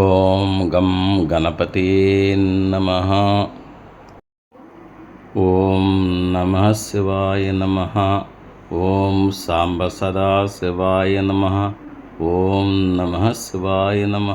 ఓం గం గణపతి నమ. ఓం నమ శివాయ నమ. ఓం సాంబ సదా శివాయ నమ. ఓం నమ శివాయ నమ.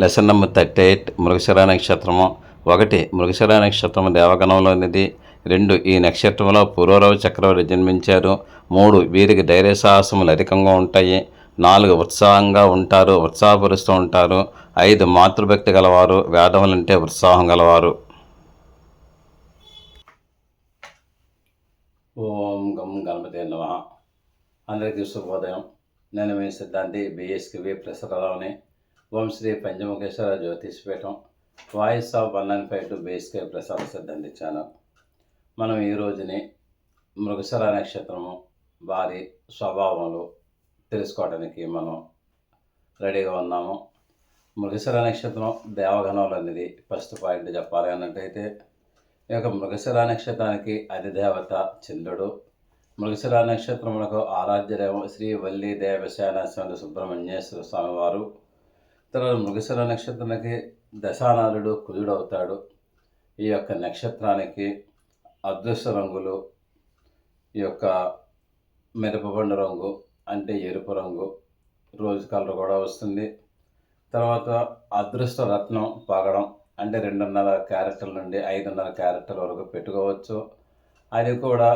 Lesson number thirty eight Mrigashira నక్షత్రము ఒకటి. మృగశిర నక్షత్రము దేవగణంలోనిది. రెండు ఈ నక్షత్రంలో పూర్వరావు చక్రవర్తి జన్మించారు. మూడు వీరికి ధైర్య సాహసములు అధికంగా ఉంటాయి. నాలుగు ఉత్సాహంగా ఉంటారు ఉత్సాహపరుస్తూ ఉంటారు. ఐదు మాతృభక్తి గలవారు వేదములంటే ఉత్సాహం గలవారు. ఓం గం గణపతి నమ. అందరికీ శుభోదయం. నేను మీ సిద్ధాంతి BSKV ప్రసరరావుని Om Sri Panchamukheshwara Jyotishpeetham voice of one nine five two BSK Prasada Siddhanti channel. మనం ఈ రోజుని మృగశర నక్షత్రము వారి స్వభావములు తెలుసుకోవడానికి మనం రెడీగా ఉన్నాము. మృగశిర నక్షత్రం దేవగణంలో అనేది ఫస్ట్ పాయింట్ చెప్పాలి అన్నట్టయితే ఈ యొక్క మృగశిర నక్షత్రానికి అధిదేవత చంద్రుడు. మృగశిర నక్షత్రములకు ఆరాధ్యదేవం శ్రీ వల్లి దేవసేన స్వామి సుబ్రహ్మణ్యేశ్వర స్వామివారు. తర్వాత మృగశిర నక్షత్రానికి దశానాథుడు కుజుడు అవుతాడు. ఈ యొక్క నక్షత్రానికి అదృష్ట రంగులు ఈ యొక్క మిరపబండ రంగు అంటే ఎరుపు రంగు. రోజ్ కలర్ కూడా వస్తుంది. తర్వాత అదృష్ట రత్నం పగడం అంటే రెండున్నర క్యారెక్టర్ నుండి ఐదున్నర క్యారెక్టర్ వరకు పెట్టుకోవచ్చు. అది కూడా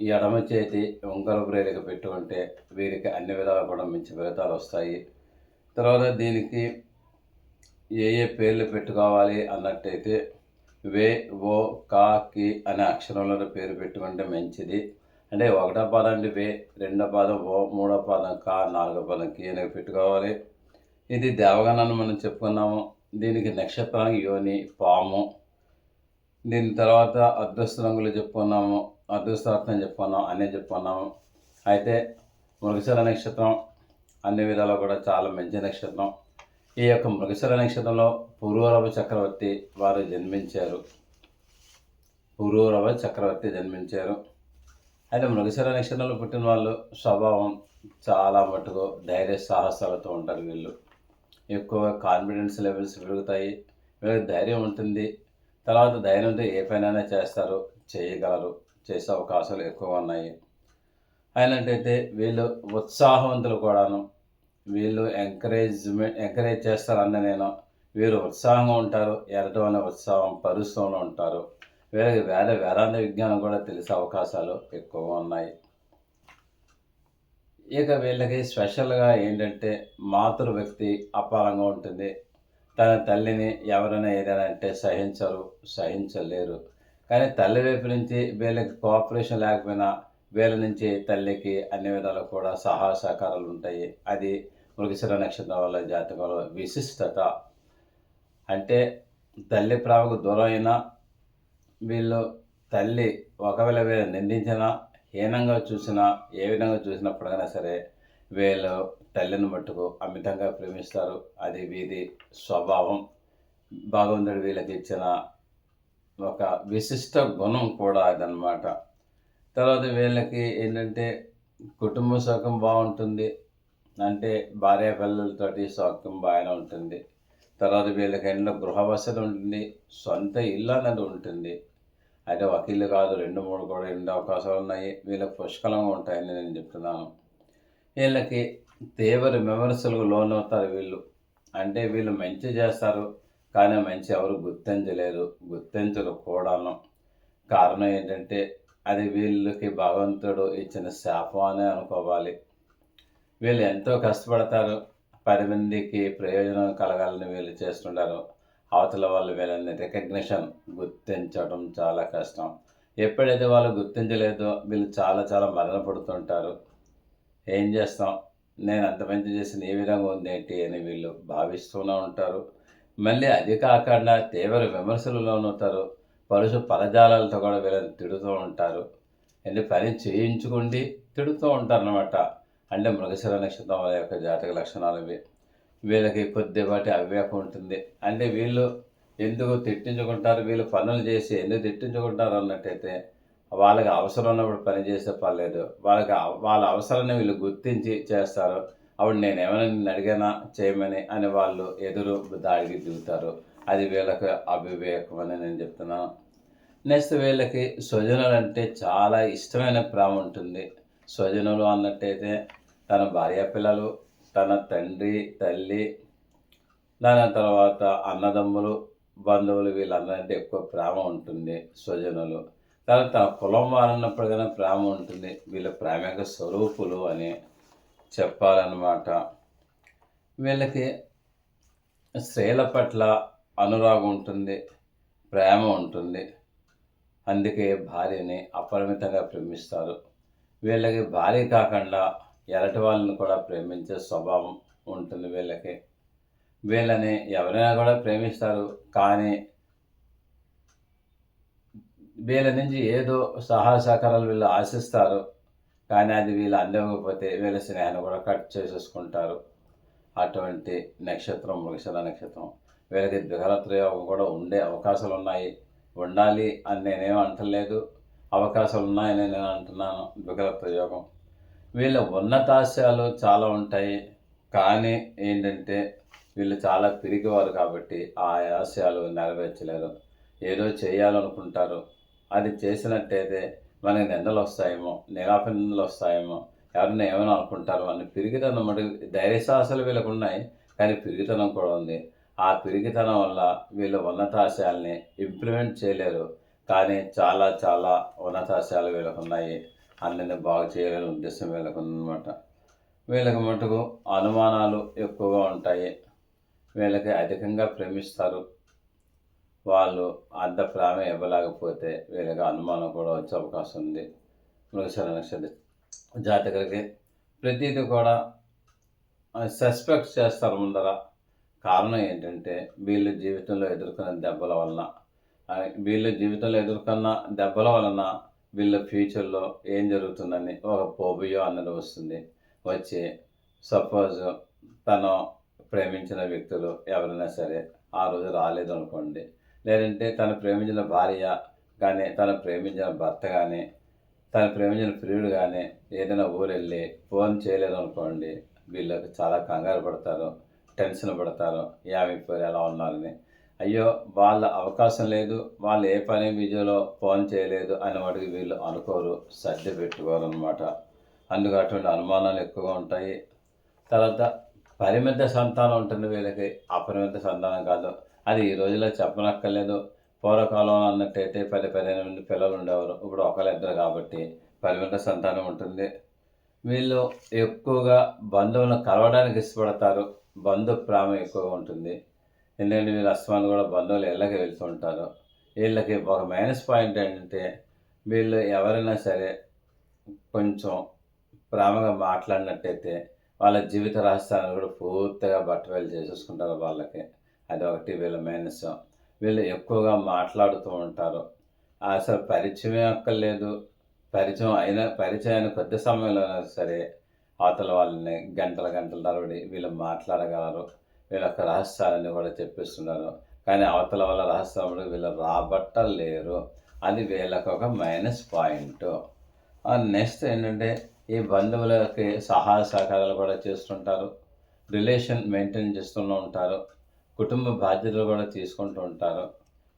ఎడమ చేతి ఉంగర బ్రేలిక పెట్టుకుంటే వీరికి అన్ని విధాలు కూడా మంచి ఫలితాలు వస్తాయి. తర్వాత దీనికి ఏ ఏ పేర్లు పెట్టుకోవాలి అన్నట్టయితే వే ఓ కా కి అనే అక్షరంలో పేరు పెట్టుకుంటే మంచిది. అంటే ఒకటో పాదం వే రెండో పాదం ఓ మూడో పాదం కా నాలుగో పాదం కి అనేవి పెట్టుకోవాలి. ఇది దేవగణాన్ని మనం చెప్పుకున్నాము. దీనికి నక్షత్రం యోని పాము. దీని తర్వాత అదృష్ట రంగులు చెప్పుకున్నాము. అదృష్టార్థం రత్నం చెప్పుకున్నాం అన్నీ చెప్పుకున్నాము. అయితే మృగశిర నక్షత్రం అన్ని విధాలు కూడా చాలా మంచి నక్షత్రం. ఈ యొక్క మృగశిర నక్షత్రంలో పూర్వరభ చక్రవర్తి వారు జన్మించారు. పూర్వరభ చక్రవర్తి జన్మించారు. అయితే మృగశిర నక్షత్రంలో పుట్టిన వాళ్ళు స్వభావం చాలా మటుకు ధైర్య సాహసాలతో ఉంటారు వీళ్ళు. ఎక్కువ కాన్ఫిడెన్స్ లెవెల్స్ పెరుగుతాయి వీళ్ళకి ధైర్యం ఉంటుంది. తర్వాత ధైర్యంతో ఏ పనైనా చేస్తారు చేయగలరు చేసే అవకాశాలు ఎక్కువ ఉన్నాయి. అయినట్టయితే వీళ్ళు ఉత్సాహవంతులు కూడాను. వీళ్ళు ఎంకరేజ్మెంట్ ఎంకరేజ్ చేస్తారన్న నేను. వీరు ఉత్సాహంగా ఉంటారు ఎరటం ఉత్సాహం పరుస్తూనే ఉంటారు. వీళ్ళకి వేద వేదాంత విజ్ఞానం కూడా తెలిసే అవకాశాలు ఎక్కువగా ఉన్నాయి. ఇక వీళ్ళకి స్పెషల్గా ఏంటంటే మాతృ వ్యక్తి అపారంగా ఉంటుంది. తన తల్లిని ఎవరైనా ఏదైనా అంటే సహించరు సహించలేరు. కానీ తల్లి వైపు నుంచి వీళ్ళకి కోఆపరేషన్ లేకపోయినా వీళ్ళ నుంచి తల్లికి అన్ని విధాలు కూడా సహాయ సహకారాలు ఉంటాయి. అది మృగశిర నక్షత్రం వల్ల జాతకంలో విశిష్టత. అంటే తల్లి ప్రేమకు దూరం అయినా వీళ్ళు తల్లి ఒకవేళ వీళ్ళు నిందించినా హీనంగా చూసినా ఏ విధంగా చూసినప్పుడైనా సరే వీళ్ళు తల్లిని మట్టుకు అమితంగా ప్రేమిస్తారు. అది వీధి స్వభావం. భగవంతుడు వీళ్ళకి ఇచ్చిన ఒక విశిష్ట గుణం కూడా అదనమాట తర్వాత వీళ్ళకి ఏంటంటే కుటుంబ సుఖం బాగుంటుంది. అంటే భార్య పిల్లలతోటి సౌఖ్యం బాగానే ఉంటుంది. తర్వాత వీళ్ళకి ఎన్నో గృహ వసతి ఉంటుంది. సొంత ఇల్లు అన్నది ఉంటుంది. అయితే వకీళ్ళు కాదు రెండు మూడు కూడా ఉండే అవకాశాలు ఉన్నాయి? వీళ్ళకి పుష్కలంగా ఉంటాయని నేను చెప్తున్నాను. వీళ్ళకి తీవ్ర విమర్శలకు లోనవుతారు వీళ్ళు. అంటే వీళ్ళు మంచి చేస్తారు కానీ మంచి ఎవరు గుర్తించలేరు. గుర్తించరు కూడాను. కారణం ఏంటంటే అది వీళ్ళకి భగవంతుడు ఇచ్చిన శాపం అనే అనుకోవాలి. వీళ్ళు ఎంతో కష్టపడతారు. పది మందికి ప్రయోజనం కలగాలని వీళ్ళు చేస్తుంటారు. అవతల వాళ్ళు వీళ్ళని రికగ్నిషన్ గుర్తించడం చాలా కష్టం. ఎప్పుడైతే వాళ్ళు గుర్తించలేదో వీళ్ళు చాలా చాలా మదన పడుతుంటారు. ఏం చేస్తాం? నేను అంత మంచి చేసిన ఏ విధంగా ఉందేంటి అని వీళ్ళు భావిస్తూనే ఉంటారు. మళ్ళీ అది కాకుండా తీవ్ర విమర్శలు ఉంటారు. పరుషు పదజాలాలతో కూడా వీళ్ళని తిడుతూ ఉంటారు. అంటే పని చేయించుకుండి తిడుతూ ఉంటారు అనమాట అంటే మృగశిర నక్షత్రం యొక్క జాతక లక్షణాలు ఇవి. వీళ్ళకి కొద్దిపాటి అవివేకం ఉంటుంది. అంటే వీళ్ళు ఎందుకు తిట్టించుకుంటారు? వీళ్ళు పనులు చేసి ఎందుకు తిట్టించుకుంటారు అన్నట్టయితే వాళ్ళకి అవసరం ఉన్నప్పుడు పని చేసే పర్లేదు వాళ్ళకి వాళ్ళ అవసరాన్ని వీళ్ళు గుర్తించి చేస్తారు. అప్పుడు నేను ఏమైనా నిన్ను అడిగానా? చేయమని అని వాళ్ళు ఎదురు దాడికి దిగుతారు. అది వీళ్ళకి అవివేకం అని నేను చెప్తున్నాను నెక్స్ట్ వీళ్ళకి స్వజనులు అంటే చాలా ఇష్టమైన ప్రేమ ఉంటుంది. స్వజనులు అన్నట్టయితే తన భార్య పిల్లలు తన తండ్రి తల్లి దాని తర్వాత అన్నదమ్ములు బంధువులు వీళ్ళందరంటే ఎక్కువ ప్రేమ ఉంటుంది స్వజనులు. తన తన కులం వారన్నప్పటికైనా ప్రేమ ఉంటుంది. వీళ్ళ ప్రేమ యొక్క స్వరూపులు అని చెప్పాలన్నమాట. వీళ్ళకి స్త్రీల పట్ల అనురాగం ఉంటుంది ప్రేమ ఉంటుంది. అందుకే భార్యని అపరిమితంగా ప్రేమిస్తారు. వీళ్ళకి భార్య కాకుండా ఎరటి వాళ్ళని కూడా ప్రేమించే స్వభావం ఉంటుంది వీళ్ళకి. వీళ్ళని ఎవరైనా కూడా ప్రేమిస్తారు కానీ వీళ్ళ నుంచి ఏదో సహాయ సహకారాలు వీళ్ళు ఆశిస్తారు కానీ అది వీళ్ళు అందకపోతే వీళ్ళ స్నేహాన్ని కూడా కట్ చేసేసుకుంటారు. అటువంటి నక్షత్రం మృగశల నక్షత్రం. వీళ్ళకి ద్విహరత్ర యోగం కూడా ఉండే అవకాశాలు ఉన్నాయి. ఉండాలి అని నేనేం అంటలేదు. అవకాశాలు ఉన్నాయని నేను అంటున్నాను. ద్విహరత్ర యోగం. వీళ్ళ ఉన్నతాశయాలు చాలా ఉంటాయి. కానీ ఏంటంటే వీళ్ళు చాలా పిరిగివారు కాబట్టి ఆ ఆశయాలు నెరవేర్చలేరు ఏదో చేయాలనుకుంటారు. అది చేసినట్టయితే మనకి నిందలు వస్తాయేమో నిరాపనిందలు వస్తాయేమో ఎవరైనా ఏమైనా అనుకుంటారు అని పిరిగితనం మరి ధైర్యసాహసాలు వీళ్ళకు ఉన్నాయి. కానీ పిరిగితనం కూడా ఉంది. ఆ పిరిగితనం వల్ల వీళ్ళు ఉన్నతాశయాల్ని ఇంప్లిమెంట్ చేయలేరు. కానీ చాలా చాలా ఉన్నతాశయాలు వీళ్ళకు ఉన్నాయి. అన్నీ బాగు చేయాలనే ఉద్దేశం వీళ్ళకు ఉందన్నమాట. వీళ్ళకి మటుకు అనుమానాలు ఎక్కువగా ఉంటాయి. వీళ్ళకి అధికంగా ప్రేమిస్తారు. వాళ్ళు అర్ధ ప్రేమ ఇవ్వలేకపోతే వీళ్ళకి అనుమానం కూడా వచ్చే అవకాశం ఉంది. మృగశిర నక్షత్ర జాతకులకి ప్రతిదీ కూడా సస్పెక్ట్ చేస్తారు ముందర. కారణం ఏంటంటే వీళ్ళు జీవితంలో ఎదుర్కొన్న దెబ్బల వలన వీళ్ళు జీవితంలో ఎదుర్కొన్న దెబ్బల వలన వీళ్ళ ఫ్యూచర్లో ఏం జరుగుతుందని ఒక పోబియో అన్నది వస్తుంది. వచ్చి సపోజ్ తను ప్రేమించిన వ్యక్తులు ఎవరైనా సరే ఆ రోజు రాలేదు అనుకోండి లేదంటే తను ప్రేమించిన భార్య కానీ తను ప్రేమించిన భర్త కానీ తను ప్రేమించిన ప్రియుడు కానీ ఏదైనా ఊరు వెళ్ళి ఫోన్ చేయలేదు అనుకోండి వీళ్ళకి చాలా కంగారు పడతారు టెన్షన్ పడతారు ఏమైపోయారు ఎలా ఉన్నారని. అయ్యో వాళ్ళ అవకాశం లేదు వాళ్ళు ఏ పని బిజీలో ఫోన్ చేయలేదు అని వాటికి వీళ్ళు అనుకోరు సర్ది పెట్టుకోరనమాట అందుకు అటువంటి అనుమానాలు ఎక్కువగా ఉంటాయి. తర్వాత పరిమిత సంతానం ఉంటుంది వీళ్ళకి. అపరిమిత సంతానం కాదు. అది ఈ రోజుల్లో చెప్పనక్కర్లేదు. పూర్వకాలం అన్నట్టయితే పది పదిహేను మంది పిల్లలు ఉండేవారు. ఇప్పుడు ఒకళ్ళిద్దరు కాబట్టి పరిమిత సంతానం ఉంటుంది. వీళ్ళు ఎక్కువగా బంధువులను కలవడానికి ఇష్టపడతారు. బంధు ప్రేమ ఎక్కువగా ఉంటుంది. ఎందుకంటే వీళ్ళు అస్తమానం కూడా బంధువులు ఇళ్ళకి వెళ్తూ ఉంటారు. వీళ్ళకి ఒక మైనస్ పాయింట్ ఏంటంటే వీళ్ళు ఎవరైనా సరే కొంచెం ప్రేమగా మాట్లాడినట్టయితే వాళ్ళ జీవిత రహస్యాన్ని కూడా పూర్తిగా బట్టవేలు చేసేసుకుంటారు వాళ్ళకి. అది ఒకటి వీళ్ళ మైనస్ వీళ్ళు ఎక్కువగా మాట్లాడుతూ ఉంటారు. అసలు పరిచయం అక్కర్లేదు. పరిచయం అయిన పరిచయం కొద్ది సమయంలో అయినా సరే అవతల వాళ్ళని గంటల గంటల తరబడి వీళ్ళు మాట్లాడగలరు. వీళ్ళ యొక్క రహస్యాలని కూడా చెప్పిస్తున్నారు కానీ అవతల వాళ్ళ రహస్యములు వీళ్ళు రాబట్టలేరు. అది వీళ్ళకు ఒక మైనస్ పాయింట్ నెక్స్ట్ ఏంటంటే ఈ బంధువులకి సహాయ సహకారాలు కూడా చేస్తుంటారు. రిలేషన్ మెయింటైన్ చేస్తూనే ఉంటారు. కుటుంబ బాధ్యతలు కూడా తీసుకుంటూ ఉంటారు.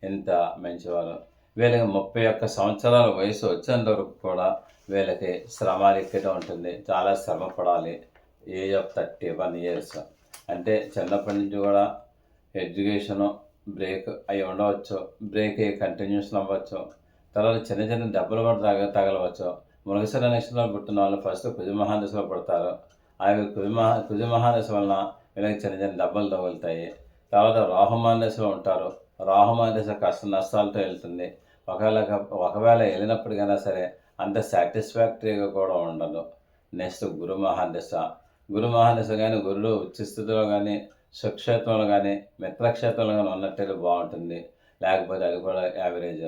ఎంత మంచివారు. వీళ్ళకి ముప్పై ఒక్క సంవత్సరాల వయసు వచ్చేంత వరకు కూడా వీళ్ళకి శ్రమ ఎక్కువ ఉంటుంది. చాలా శ్రమ పడాలి. Age of thirty one years అంటే చిన్నప్పటి నుంచి కూడా ఎడ్యుకేషను బ్రేక్ అయి ఉండవచ్చు. బ్రేక్ అయ్యి కంటిన్యూషన్ అవ్వచ్చు. తర్వాత చిన్న చిన్న దెబ్బలు కూడా తగ తగలవచ్చు. మృగశిర నక్షత్రంలో పుట్టిన వాళ్ళు ఫస్ట్ కుజ మహాదశలో పుడతారు. ఆ యొక్క కుజమహా కుజ మహాదశ వలన వీళ్ళకి చిన్న చిన్న దెబ్బలు తగులుతాయి. తర్వాత రాహుమాదశలో ఉంటారు. రాహుమాదశ కష్ట నష్టాలతో వెళ్తుంది. ఒకవేళ ఒకవేళ వెళ్ళినప్పటికైనా సరే అంత సాటిస్ఫాక్టరీగా కూడా ఉండదు. నెక్స్ట్ గురు మహాదశ. గురు మహాదశ కానీ గురుడు ఉచ్చస్థితిలో కానీ సుక్షేత్రంలో కానీ మిత్రక్షేత్రంలో కానీ ఉన్నట్టయితే బాగుంటుంది. లేకపోతే అది కూడా యావరేజ్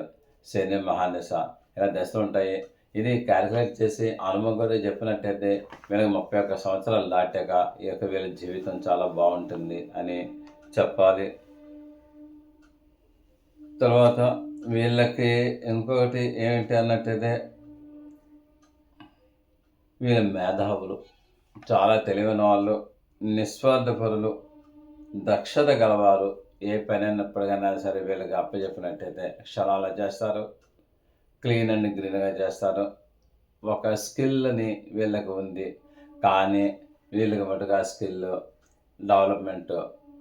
శని మహాదశ ఇలా దశలు ఉంటాయి. ఇది క్యాలిక్యులేట్ చేసి అనుభవం చెప్పినట్టయితే వీళ్ళకి ముప్పై ఒక్క సంవత్సరాలు దాటాక ఈ యొక్క వీళ్ళ జీవితం చాలా బాగుంటుంది అని చెప్పాలి. తర్వాత వీళ్ళకి ఇంకొకటి ఏమిటి అన్నట్టయితే వీళ్ళ మేధావులు. చాలా తెలివైన వాళ్ళు నిస్వార్థపరులు దక్షత గలవారు ఏ పని అయినప్పటికైనా సరే వీళ్ళకి అప్పచెప్పినట్టయితే క్షణాలు చేస్తారు. క్లీన్ అండ్ గ్రీన్గా చేస్తారు. ఒక స్కిల్ని వీళ్ళకి ఉంది. కానీ వీళ్ళకి మటుగా స్కిల్ డెవలప్మెంట్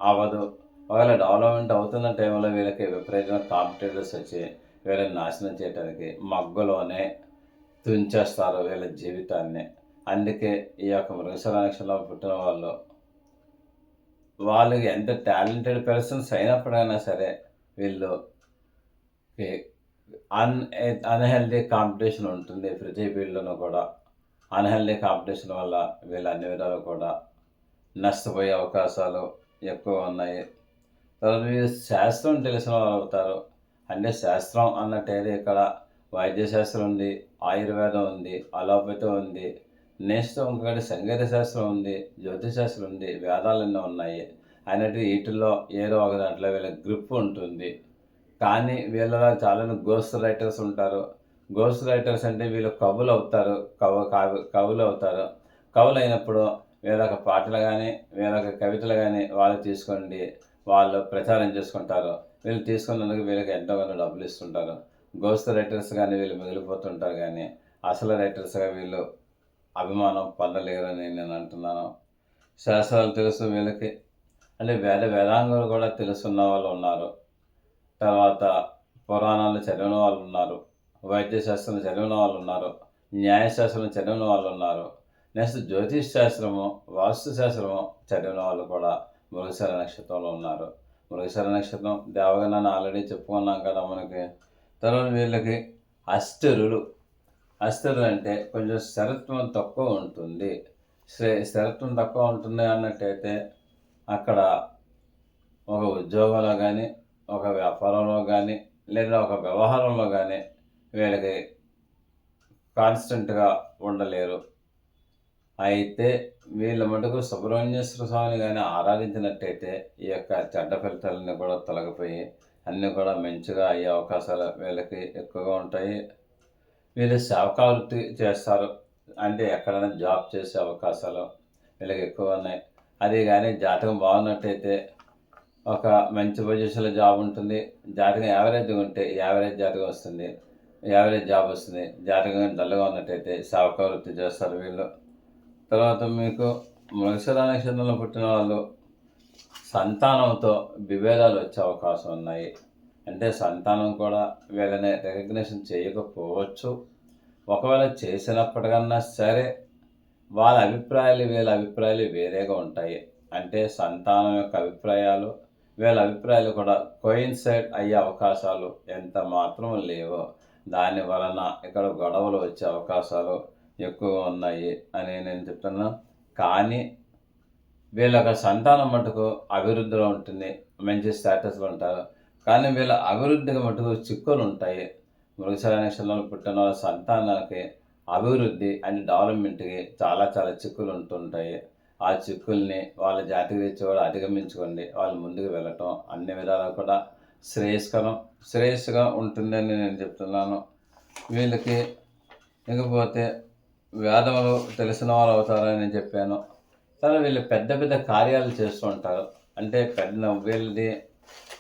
అవ్వదు. ఒకవేళ డెవలప్మెంట్ అవుతున్న టైంలో వీళ్ళకి విపరీతమైన కాంపిటేటర్స్ వచ్చి వీళ్ళని నాశనం చేయడానికి మగ్గులోనే తుంచేస్తారు వీళ్ళ జీవితాన్ని. అందుకే ఈ యొక్క మృగశిర నక్షత్రంలో పుట్టిన వాళ్ళు వాళ్ళకి ఎంత టాలెంటెడ్ పర్సన్స్ అయినప్పుడైనా సరే వీళ్ళు అన్ అన్హెల్దీ కాంపిటీషన్ ఉంటుంది ప్రతి ఫీల్డ్లోనూ కూడా. అన్హెల్దీ కాంపిటీషన్ వల్ల వీళ్ళు అన్ని విధాలు కూడా నష్టపోయే అవకాశాలు ఎక్కువ ఉన్నాయి. తర్వాత వీళ్ళు శాస్త్రం తెలిసిన వాళ్ళు అవుతారు. అంటే శాస్త్రం అన్నట్టయితే ఇక్కడ వైద్యశాస్త్రం ఉంది ఆయుర్వేదం ఉంది అలోపతి ఉంది నెక్స్ట్ ఇంకొకటి సంగీత శాస్త్రం ఉంది జ్యోతిశాస్త్రం ఉంది వేదాలన్నీ ఉన్నాయి. అయినట్టు వీటిల్లో ఏదో ఒక దాంట్లో వీళ్ళ గ్రిప్ ఉంటుంది. కానీ వీళ్ళలో చాలా గోస్ట్ రైటర్స్ ఉంటారు. గోస్ట్ రైటర్స్ అంటే వీళ్ళు కవులు అవుతారు కవ కవి కవులు అవుతారు. కవులు అయినప్పుడు వేరొక పాటలు కానీ వేరొక కవితలు కానీ వాళ్ళు తీసుకోండి వాళ్ళు ప్రచారం చేసుకుంటారు. వీళ్ళు తీసుకున్నందుకు వీళ్ళకి ఎంతో కొంత డబ్బులు ఇస్తుంటారు. గోస్ట్ రైటర్స్ కానీ వీళ్ళు మిగిలిపోతుంటారు కానీ అసలు రైటర్స్గా వీళ్ళు అభిమానం పొందలేరని నేను అంటున్నాను. శాస్త్రాలు తెలుసు వీళ్ళకి. అంటే వేద వేదాంగాలు కూడా తెలుసున్న వాళ్ళు ఉన్నారు. తర్వాత పురాణాలు చదివిన వాళ్ళు ఉన్నారు. వైద్యశాస్త్రం చదివిన వాళ్ళు ఉన్నారు. న్యాయశాస్త్రం చదివిన వాళ్ళు ఉన్నారు. నెక్స్ట్ జ్యోతిష్ శాస్త్రము వాస్తు శాస్త్రము చదివిన వాళ్ళు కూడా మృగశర నక్షత్రంలో ఉన్నారు. మృగశర నక్షత్రం దేవగణాన్ని ఆల్రెడీ చెప్పుకున్నాం కదా మనకి. తర్వాత వీళ్ళకి అస్థిరులు అస్థిరులు అంటే కొంచెం స్థిరత్వం తక్కువ ఉంటుంది. స్థిరత్వం తక్కువ ఉంటుంది అన్నట్టయితే అక్కడ ఒక ఉద్యోగంలో కానీ ఒక వ్యాపారంలో కానీ లేదా ఒక వ్యవహారంలో కానీ వీళ్ళకి కాన్స్టెంట్గా ఉండలేరు. అయితే వీళ్ళ మటుకు సుబ్రహ్మణ్యేశ్వర స్వామిని కానీ ఆరాధించినట్టయితే ఈ యొక్క చెడ్డ ఫలితాలన్నీ కూడా తొలగిపోయి అన్నీ కూడా మంచిగా అయ్యే అవకాశాలు వీళ్ళకి ఎక్కువగా ఉంటాయి. వీళ్ళు సేవకావృత్తి చేస్తారు. అంటే ఎక్కడైనా జాబ్ చేసే అవకాశాలు వీళ్ళకి ఎక్కువ ఉన్నాయి. అదే కానీ జాతకం బాగున్నట్టయితే ఒక మంచి పొజిషన్లో జాబ్ ఉంటుంది. జాతకం యావరేజ్ ఉంటే యావరేజ్ జాతకం వస్తుంది. యావరేజ్ జాబ్ వస్తుంది. జాతకం డల్గా ఉన్నట్టయితే సేవక వృత్తి చేస్తారు వీళ్ళు. తర్వాత మీకు మృగశిర నక్షత్రంలో పుట్టిన వాళ్ళు సంతానంతో విభేదాలు వచ్చే అవకాశం ఉన్నాయి. అంటే సంతానం కూడా వీళ్ళని రికగ్నిషన్ చేయకపోవచ్చు. ఒకవేళ చేసినప్పటికన్నా సరే వాళ్ళ అభిప్రాయాలు వీళ్ళ అభిప్రాయాలు వేరేగా ఉంటాయి. అంటే సంతానం యొక్క అభిప్రాయాలు వీళ్ళ అభిప్రాయాలు కూడా కోయిన్సైడ్ అయ్యే అవకాశాలు ఎంత మాత్రం లేవో. దాని వలన ఇక్కడ గొడవలు వచ్చే అవకాశాలు ఎక్కువ ఉన్నాయి అని నేను చెప్తున్నా. కానీ వీళ్ళ సంతానం మటుకు అభివృద్ధిలో ఉంటుంది. మంచి స్టేటస్లో ఉంటారు. కానీ వీళ్ళ అభివృద్ధికి మటుకు చిక్కులు ఉంటాయి. మృగశిర నక్షత్రంలో పుట్టిన వాళ్ళ సంతానానికి అభివృద్ధి అండ్ డెవలప్మెంట్కి చాలా చాలా చిక్కులు ఉంటుంటాయి. ఆ చిక్కుల్ని వాళ్ళ జాతికి తెచ్చి కూడా అధిగమించుకోండి. వాళ్ళు ముందుకు వెళ్ళటం అన్ని విధాలు కూడా శ్రేయస్కరం శ్రేయస్సుగా ఉంటుందని నేను చెప్తున్నాను. వీళ్ళకి ఇకపోతే వేదములు తెలిసిన వాళ్ళు అవుతారని నేను చెప్పాను. తర్వాత వీళ్ళు పెద్ద పెద్ద కార్యాలు చేస్తూ ఉంటారు. అంటే పెద్ద వీళ్ళది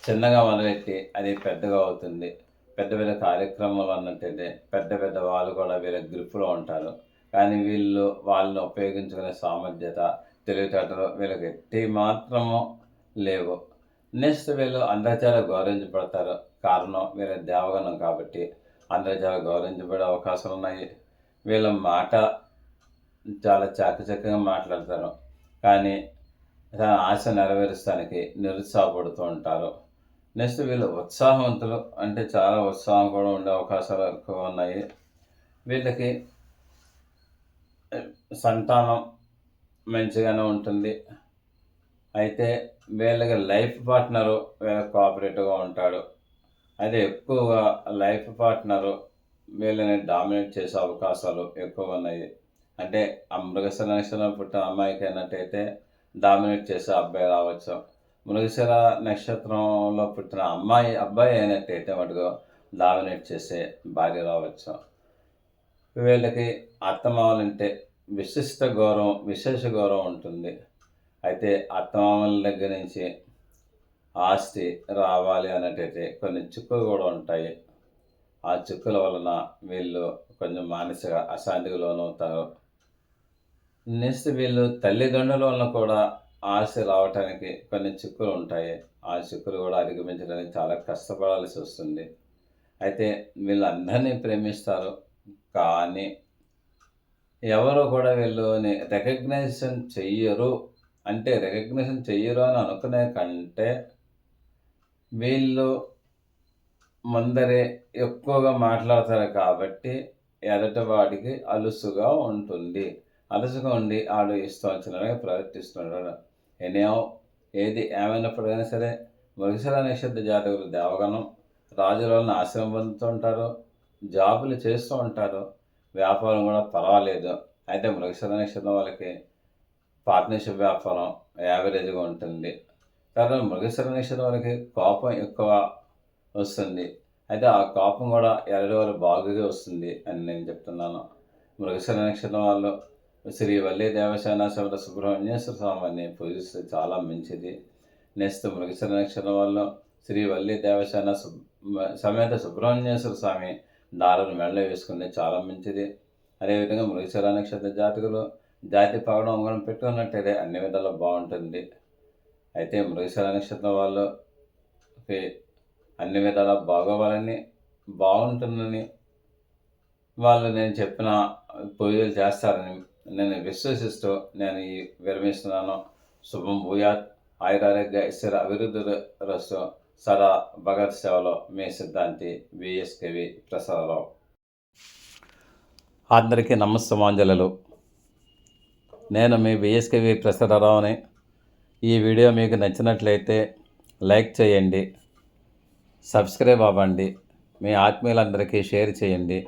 చిన్నగా మొదలెట్టి అది పెద్దగా అవుతుంది. పెద్ద పెద్ద కార్యక్రమాలు అన్నట్టయితే పెద్ద పెద్ద వాళ్ళు కూడా వీళ్ళ గ్రిప్పులో ఉంటారు. కానీ వీళ్ళు వాళ్ళని ఉపయోగించుకునే సామర్థ్యత తెలివితేటలు వీళ్ళకి ఎట్టి మాత్రము లేవు. నెక్స్ట్ వీళ్ళు అందరి చాలా గౌరవించబడతారు. కారణం వీళ్ళ దేవగణం కాబట్టి అందరి చాలా గౌరవించబడే అవకాశాలు ఉన్నాయి. వీళ్ళ మాట చాలా చాకచక్యంగా మాట్లాడతారు. కానీ ఆశ నెరవేరుస్తానికి నిరుత్సాహపడుతూ ఉంటారు. నెక్స్ట్ వీళ్ళు ఉత్సాహవంతులు అంటే చాలా ఉత్సాహం కూడా ఉండే అవకాశాలు ఎక్కువ ఉన్నాయి. వీళ్ళకి సంతానం మంచిగానే ఉంటుంది. అయితే వీళ్ళకి లైఫ్ పార్ట్నరు వీళ్ళ కోఆపరేటివ్గా ఉంటాడు. అయితే ఎక్కువగా లైఫ్ పార్ట్నరు వీళ్ళని డామినేట్ చేసే అవకాశాలు ఎక్కువ ఉన్నాయి. అంటే ఆ మృగశిర సంరక్షణ పుట్టిన అమ్మాయికి అయినట్టయితే డామినేట్ చేసే అబ్బాయి రావచ్చు. మృగశిర నక్షత్రంలో పుట్టిన అమ్మాయి అబ్బాయి అయినట్టయితే మటుకు డామినేట్ చేసే భార్య రావచ్చు. వీళ్ళకి అత్తమామలంటే విశిష్ట గౌరవం విశేష గౌరవం ఉంటుంది. అయితే అత్తమామల దగ్గర నుంచి ఆస్తి రావాలి అన్నట్టయితే కొన్ని చిక్కులు కూడా ఉంటాయి. ఆ చిక్కుల వలన వీళ్ళు కొంచెం మానసిక అశాంతికి లోనవుతారు. నెక్స్ట్ వీళ్ళు తల్లిదండ్రుల వలన కూడా ఆశ రావటానికి కొన్ని చిక్కులు ఉంటాయి. ఆ చిక్కులు కూడా అధిగమించడానికి చాలా కష్టపడాల్సి వస్తుంది. అయితే వీళ్ళందరినీ ప్రేమిస్తారు. కానీ ఎవరు కూడా వీళ్ళని రికగ్నైజేషన్ చెయ్యరు. అంటే రికగ్నేషన్ చెయ్యరు అని అనుకునే కంటే వీళ్ళు ముందరే ఎక్కువగా మాట్లాడతారు కాబట్టి ఎదటివాడికి అలుసుగా ఉంటుంది. అలసగా ఉండి ఆడు ఇష్టం వచ్చినట్టుగా ప్రవర్తిస్తుంటాడు. ఎనియో ఏది ఏమైనప్పటికైనా సరే మృగశిర నిషిద్ధ జాతకులు దేవగణం రాజులను ఆశ్రమం పొందుతూ ఉంటారు జాబులు చేస్తూ ఉంటారు. వ్యాపారం కూడా పర్వాలేదు. అయితే మృగశిర నిషిద్ధం వాళ్ళకి పార్ట్నర్షిప్ వ్యాపారం యావరేజ్గా ఉంటుంది. తర్వాత మృగశిర నిషిద్ధం వాళ్ళకి కోపం ఎక్కువ వస్తుంది. అయితే ఆ కోపం కూడా ఎరడి వాళ్ళు బాగుగా వస్తుంది అని నేను చెప్తున్నాను. మృగశిర నక్షత్రం వాళ్ళు శ్రీ వల్లి దేవసేన శివ సుబ్రహ్మణ్యేశ్వర స్వామిని పూజిస్తే చాలా మంచిది. నెక్స్ట్ మృగశిర నక్షత్రం వాళ్ళు శ్రీ వల్లి దేవసేన సమేత సుబ్రహ్మణ్యేశ్వర స్వామి దారులు మెళ్ళ వేసుకుంటే చాలా మంచిది. అదేవిధంగా మృగశిర నక్షత్ర జాతకులు జాతి పగడం ఉంగరం పెట్టుకున్నట్టయితే అన్ని విధాలు బాగుంటుంది. అయితే మృగశిర నక్షత్రం వాళ్ళకి అన్ని విధాలా బాగోవాలని బాగుంటుందని వాళ్ళు నేను చెప్పిన పూజలు చేస్తారని నేను విశ్వసిస్తూ నేను ఈ విరమిస్తున్నాను. శుభం భూయాత్. ఆయురారోగ్య ఇస్తర అభివృద్ధి రస్తు సదా భగత్ సేవలో మీ సిద్ధాంతి విఎస్కేవి ప్రసాదరావు. అందరికీ నమస్తమాంజలు నేను మీ విఎస్కేవి ప్రసాదరావుని. ఈ వీడియో మీకు నచ్చినట్లయితే లైక్ చేయండి సబ్స్క్రైబ్ అవ్వండి మీ ఆత్మీయులందరికీ షేర్ చేయండి.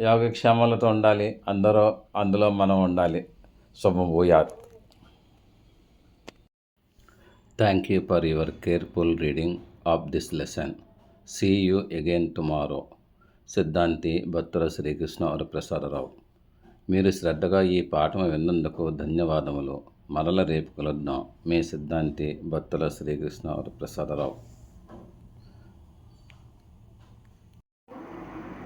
యోగక్షేమాలతో ఉండాలి. అందరూ అందులో మనం ఉండాలి. శుభం భూయాత్. Thank you for your careful reading of this lesson see you again tomorrow సిద్ధాంతి భక్తుల శ్రీకృష్ణ వరప్రసాదరావు మీరు శ్రద్ధగా ఈ పాఠం విన్నందుకు ధన్యవాదములు. మరల రేపు కలుద్దాం. మీ సిద్ధాంతి భక్తుల శ్రీకృష్ణ వరప్రసాదరావు